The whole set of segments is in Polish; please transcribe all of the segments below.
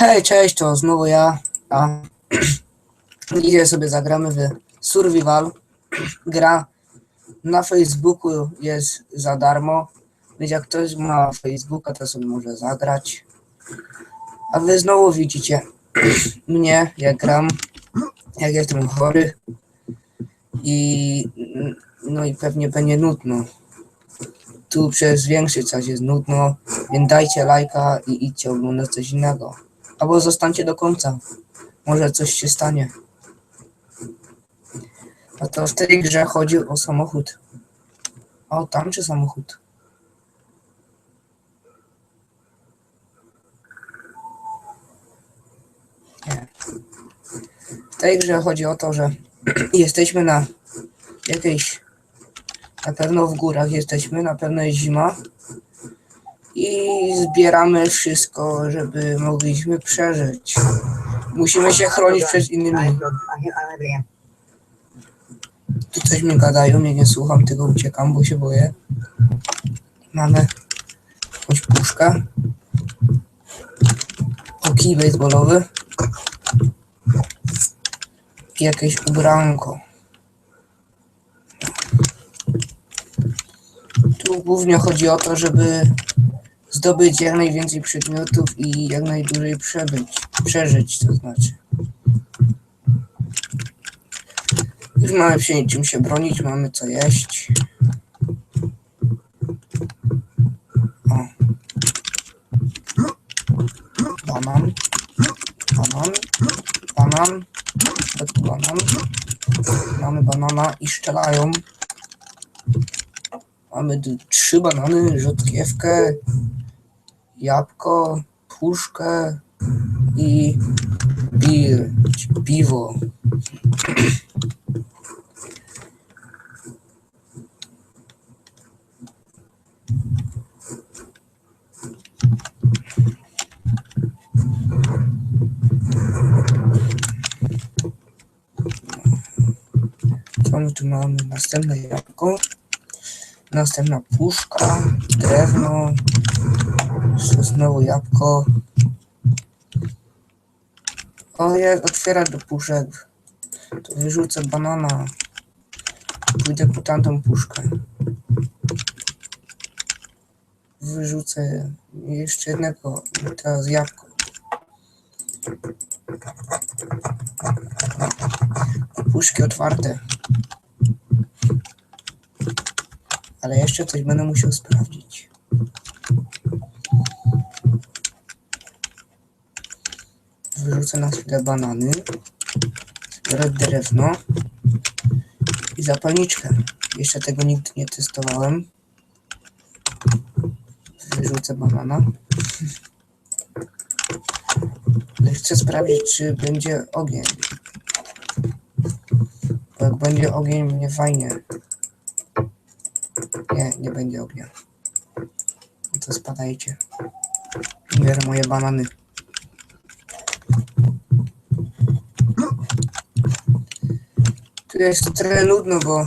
Hej, cześć, to znowu ja. A dzisiaj sobie zagramy w Survival. Gra na Facebooku jest za darmo, więc jak ktoś ma Facebooka, to sobie może zagrać. A wy znowu widzicie mnie, jak gram, jak jestem chory. I no i pewnie będzie nudno. Tu przez większy czas jest nudno, więc dajcie lajka i idźcie oglądać coś innego. Albo zostańcie do końca. Może coś się stanie. A to w tej grze chodzi o samochód. O, tam czy samochód? Nie. W tej grze chodzi o to, że jesteśmy na jakiejś, na pewno w górach jesteśmy, na pewno jest zima i zbieramy wszystko, żeby mogliśmy przeżyć. Musimy się chronić przed innymi. Tu coś mi gadają, ja nie słucham, tylko uciekam, bo się boję. Mamy puszkę. O kij baseballowy. I jakieś ubranko. Tu głównie chodzi o to, żeby zdobyć jak najwięcej przedmiotów i jak najdłużej przebyć, przeżyć to znaczy. Już mamy się czym się bronić, mamy co jeść. O. Banan. Banan. Banan. Banan. Mamy banana i szczelają. Mamy trzy banany, rzodkiewkę, jabłko, puszkę i bir, piwo. Co my tu mamy? Następne jabłko. Następna puszka, drewno, znowu jabłko. O, jak otwiera do puszek. To wyrzucę banana. Pójdę po tamtą puszkę. Wyrzucę jeszcze jednego, teraz jabłko. Puszki otwarte. Ale jeszcze coś będę musiał sprawdzić. Wyrzucę na chwilę banany. Zbiorę drewno. I zapalniczkę. Jeszcze tego nigdy nie testowałem. Wyrzucę banana. Chcę sprawdzić, czy będzie ogień. Bo jak będzie ogień, mnie fajnie. Nie, nie będzie ognia. No to spadajcie. Biorę moje banany. Tu jest trochę nudno, bo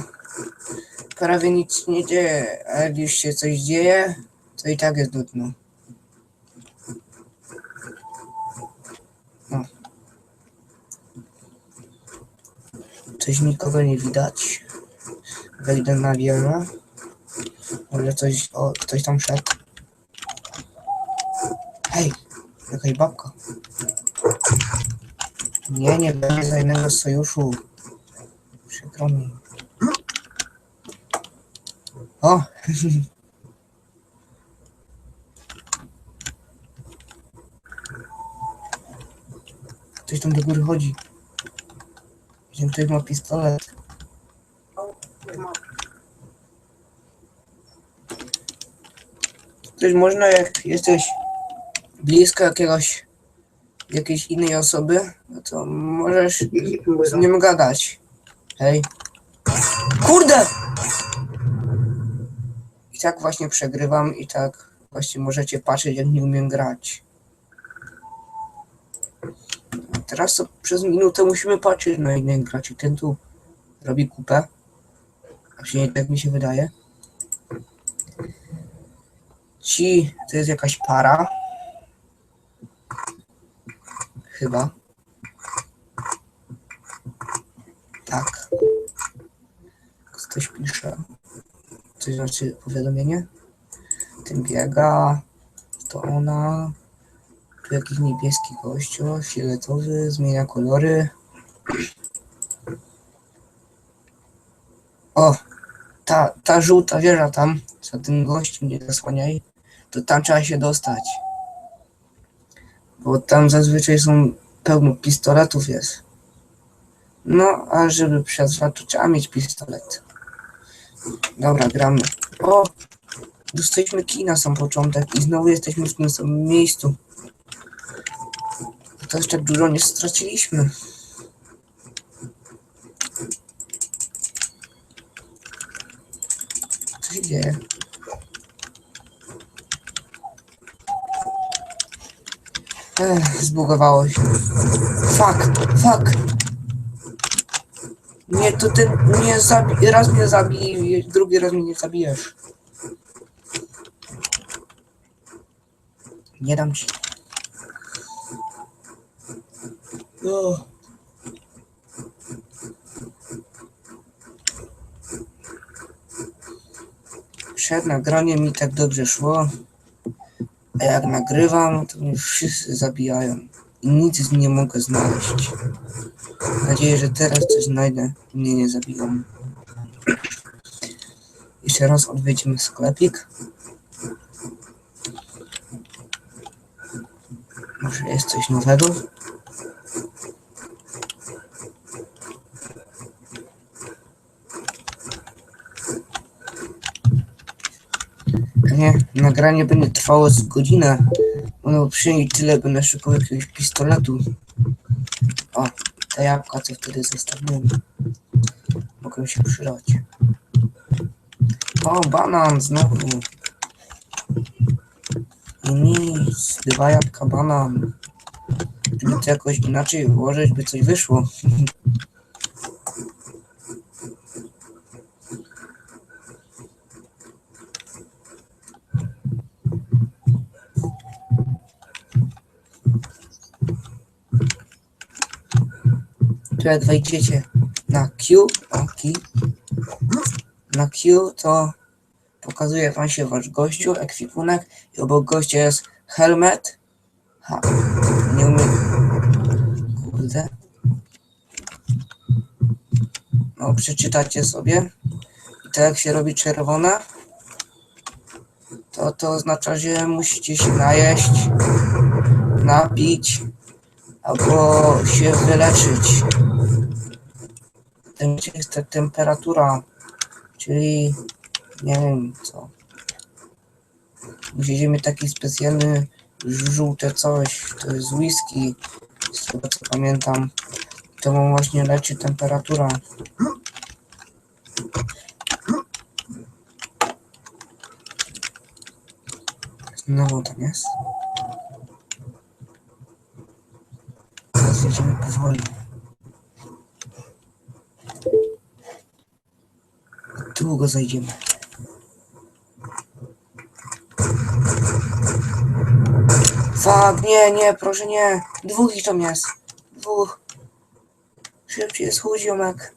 prawie nic nie dzieje, a jak już się coś dzieje, to i tak jest nudno. No. Coś nikogo nie widać. Wejdę na wieżę. Może coś, o, ktoś tam szedł. Hej, jakaś babka. Nie, nie będzie żadnego sojuszu. Przykro. O! Ktoś tam do góry chodzi. Wiem, ktoś ma pistolet. Też można, jak jesteś blisko jakiegoś jakiejś innej osoby, no to możesz z nim gadać. Hej. Kurde! I tak właśnie przegrywam i tak właśnie możecie patrzeć, jak nie umiem grać. Teraz to przez minutę musimy patrzeć na innych graczy. Ten tu robi kupę. A przynajmniej tak mi się wydaje. Ci to jest jakaś para. Chyba. Tak. Ktoś pisze. Coś znaczy powiadomienie. Tym biega. To ona. Tu jakiś niebieski gościu, fioletowy, zmienia kolory. O! Ta, ta żółta wieża tam, za tym gościem, nie zasłaniaj, to tam trzeba się dostać. Bo tam zazwyczaj są pełno pistoletów jest. No, a żeby to trzeba mieć pistolet. Dobra, gramy. O! Dostaliśmy kij na sam początek i znowu jesteśmy w tym samym miejscu. To jeszcze dużo nie straciliśmy. Co się dzieje? Ech, zbugowało się. Fuck, fuck. Nie, to ty mnie zabi raz mnie zabij, drugi raz mnie nie zabijesz. Nie dam ci. O. Przed nagraniem mi tak dobrze szło, a jak nagrywam, to mnie wszyscy zabijają i nic nie mogę znaleźć. Mam nadzieję, że teraz coś znajdę i mnie nie zabiją. Jeszcze raz odwiedzimy sklepik. Może jest coś nowego? Nie, nagranie będzie trwało z godzinę. No przynajmniej tyle będę szukał jakiegoś pistoletu. O, te jabłka, co wtedy zostawiłem. Mogą się przydać. O, banan znowu. I nic, dwa jabłka, banan. Gdyby to jakoś inaczej ułożyć, by coś wyszło. Tu jak wejdziecie na Q, o, key, na Q, to pokazuje wam się wasz gościu, ekwipunek i obok gościa jest helmet. Ha, nie umiem. Kurde. No, przeczytacie sobie. I to jak się robi czerwone, to to oznacza, że musicie się najeść, napić albo się wyleczyć. Tym jest ta temperatura, czyli nie wiem co. Mieć taki specjalny żółte coś, to jest whisky, z tego co pamiętam. To wam właśnie leczy temperatura. Znowu tam jest. Teraz jedziemy powoli. Długo zajdziemy. Fak, nie, nie, proszę nie. Dwóch ich tam jest. Dwóch. Szybciej jest ziomek.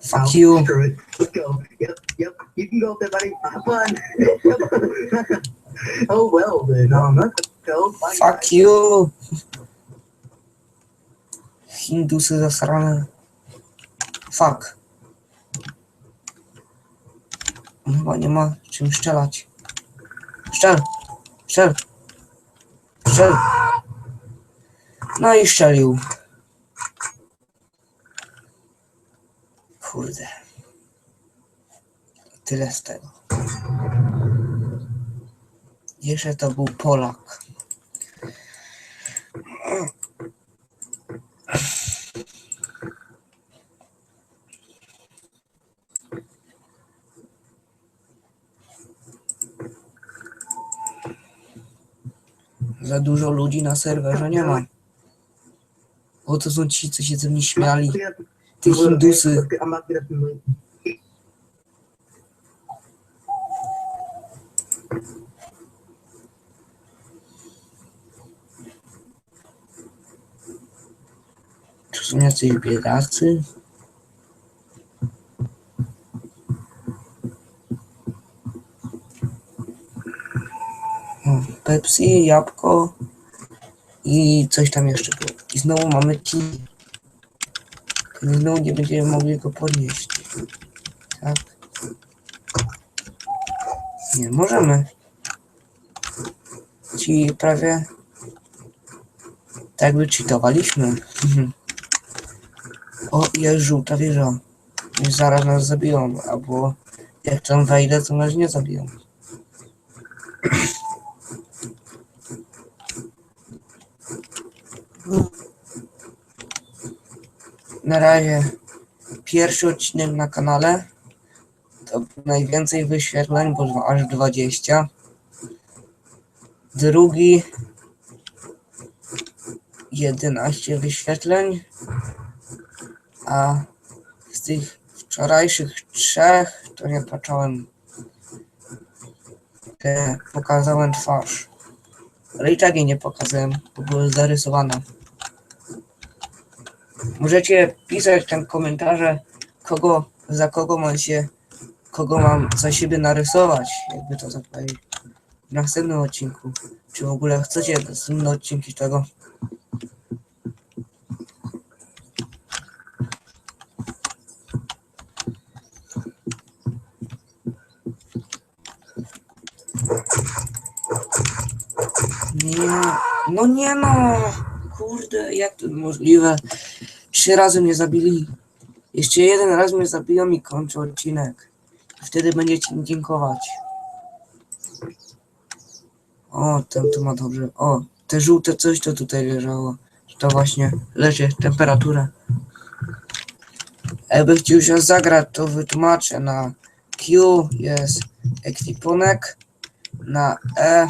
Fuck you. Let's go. Yep, yep. You can go there, buddy. Have fun. oh well then. Let's go. Fuck you. Hindusy zasrane. Fuck. Chyba nie ma czym strzelać. Strzel! Strzel! Strzel! No i strzelił. Kurde. Tyle z tego. Jeszcze to był Polak. za dużo ludzi na serwerze nie ma. O to są ci, co się ze mnie śmiali. Te Hindusy. To są jacyś biedacy? Pepsi, jabłko i coś tam jeszcze było. I znowu mamy tea. I znowu nie będziemy mogli go podnieść. Tak? Nie, możemy. Ci prawie tak jakby cheatowaliśmy. Mhm. o, jest żółta wieża. Zaraz nas zabiją, albo jak tam wejdę, to nas nie zabiją. Na razie pierwszy odcinek na kanale. To najwięcej wyświetleń, bo aż 20. Drugi 11 wyświetleń. A z tych wczorajszych trzech to nie patrzałem. Te pokazałem twarz. Ale i tak jej nie pokazałem, bo były zarysowane. Możecie pisać tam komentarze, kogo, za kogo mam się, kogo mam za siebie narysować, jakby to tak. W następnym odcinku. Czy w ogóle chcecie następne odcinki tego? Nie, no nie no, kurde, jak to możliwe? Trzy razy mnie zabili. Jeszcze jeden raz mnie zabiją i kończę odcinek. Wtedy będziecie mi dziękować. O, ten tu ma dobrze. O, te żółte coś to tutaj leżało. To właśnie leży temperaturę. Jakby chciał się zagrać, to wytłumaczę. Na Q jest ekwipunek, na E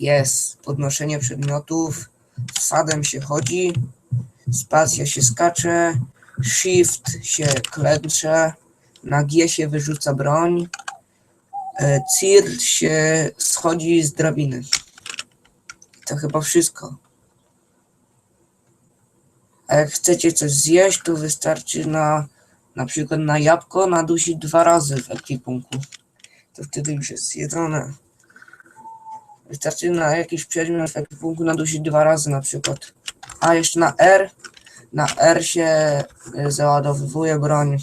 jest podnoszenie przedmiotów, sadem się chodzi, spacja się skacze, shift się klęcze, na G się wyrzuca broń, e, CIR się schodzi z drabiny. To chyba wszystko. A jak chcecie coś zjeść, to wystarczy na na przykład na jabłko nadusić dwa razy w ekwipunku. To wtedy już jest zjedzone. Wystarczy na jakiś przedmiot w ekwipunku nadusić dwa razy na przykład. A jeszcze na R. Na R się y, załadowuje broń.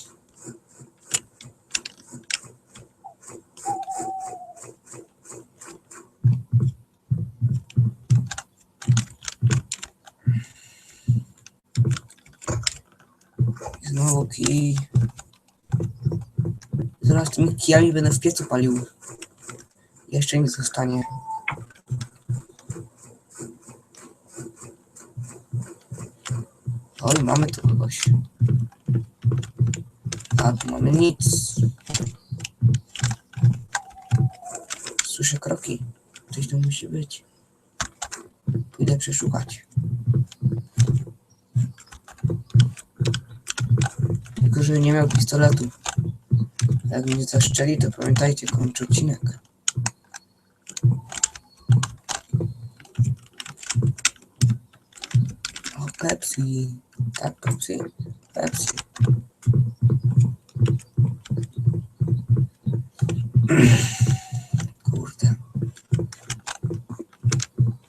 Znowu kij. Zaraz tymi kijami będę w piecu palił. Jeszcze mi zostanie. Oj, mamy tu kogoś. A tu mamy nic. Słyszę kroki. Ktoś tu musi być. Pójdę przeszukać. Tylko, że nie miał pistoletu. Jak mnie zaszczeli, to pamiętajcie, kończę odcinek. Pepsi. Tak, Pepsi. Pepsi. Kurde.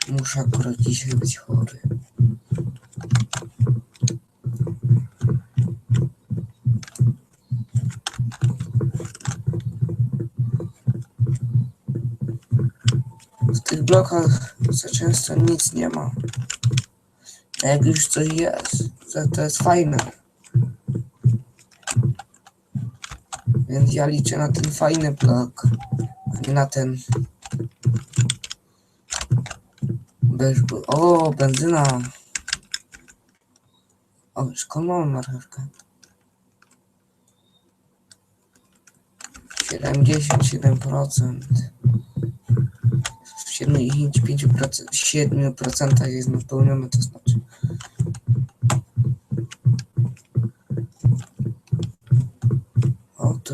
Muszę akurat dzisiaj być chory. W tych blokach za często nic nie ma. Jak już coś jest, to, to jest fajne. Więc ja liczę na ten fajny blok, a nie na ten. Bez... O, benzyna. O, szkolną marchewkę. 77%. W 75%, 7% jest napełnione, to znaczy.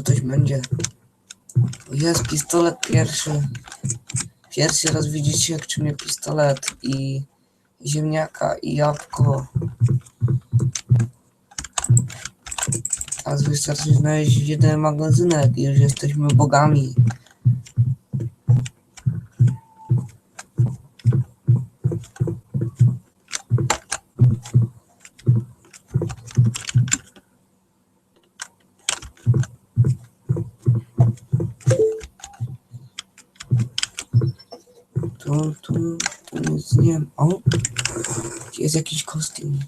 coś będzie. Jest pistolet pierwszy. Pierwszy raz widzicie, jak czymie pistolet i ziemniaka i jabłko. Teraz wystarczy znaleźć jeden magazynek i już jesteśmy bogami. O! Jest jakiś kostium?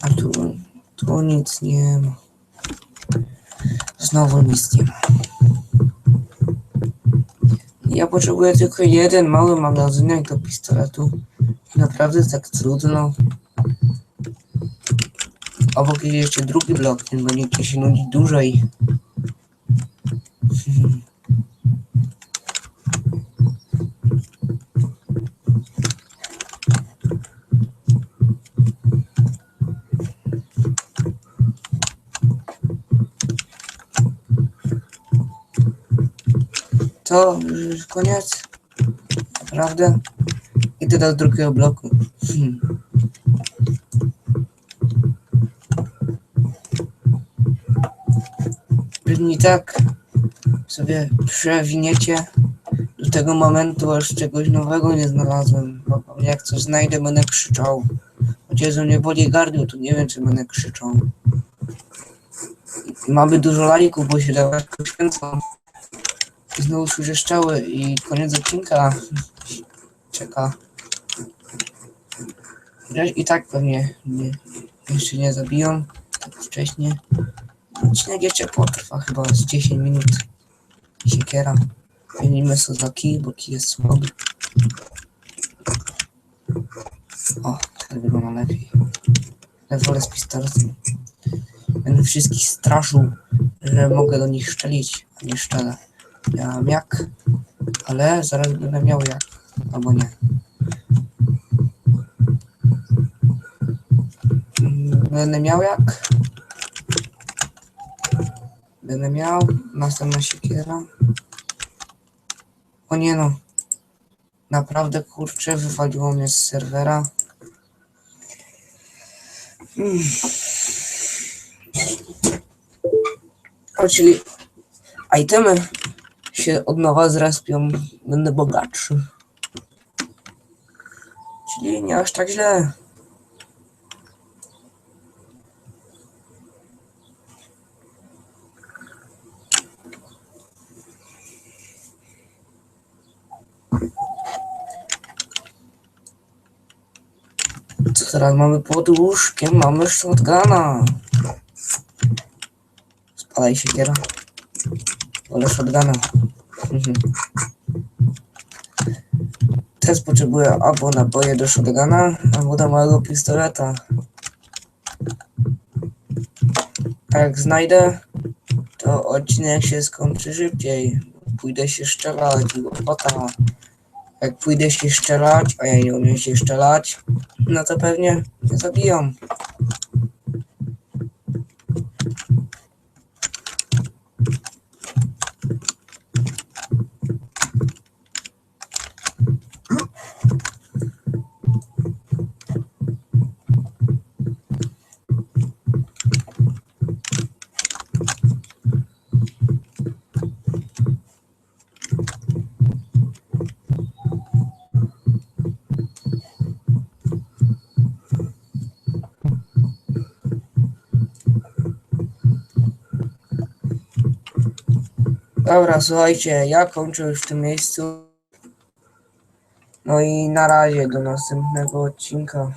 A tu, tu nic nie ma. Znowu nic nie ma. Ja potrzebuję tylko jeden mały magazynek do pistoletu. Naprawdę tak trudno. Obok jest jeszcze drugi blok, ten będzie się nudzi dłużej. To już koniec. Naprawdę? Idę do drugiego bloku. Hmm. Pewnie tak sobie przewiniecie do tego momentu, aż czegoś nowego nie znalazłem. Bo jak coś znajdę, będę krzyczał. Chociaż mnie boli gardło, to nie wiem, czy będę krzyczał. Mamy dużo lajków, bo się dawać poświęcą. Znowu słyszę strzały i koniec odcinka czeka. I tak pewnie nie, jeszcze nie zabiją tak wcześnie. Odcinek jeszcze potrwa chyba z 10 minut. Siekiera. Zmienimy sobie za kij, bo kij jest słaby. O, tak wygląda lepiej. Ale wolę z pistoletem. Będę wszystkich straszył, że mogę do nich szczelić, a nie szczelę. Miałem jak, ale zaraz będę miał jak, albo nie. Mm, Będę miał jak. Będę miał. Następna siekiera. O nie no. Naprawdę kurczę, wywaliło mnie z serwera. Mm. O, czyli itemy się od nowa zrespią, będę bogatszy. Czyli nie aż tak źle. Co teraz mamy pod łóżkiem? Mamy shotguna. Spadaj siekiera. Wolę shotguna. Mhm. Teraz potrzebuję albo naboje do shotguna, albo do małego pistoleta. A jak znajdę, to odcinek się skończy szybciej. Pójdę się szczelać i łopata. Jak pójdę się szczelać, a ja nie umiem się szczelać, no to pewnie mnie zabiją. Dobra, słuchajcie, ja kończę już w tym miejscu. No i na razie do następnego odcinka.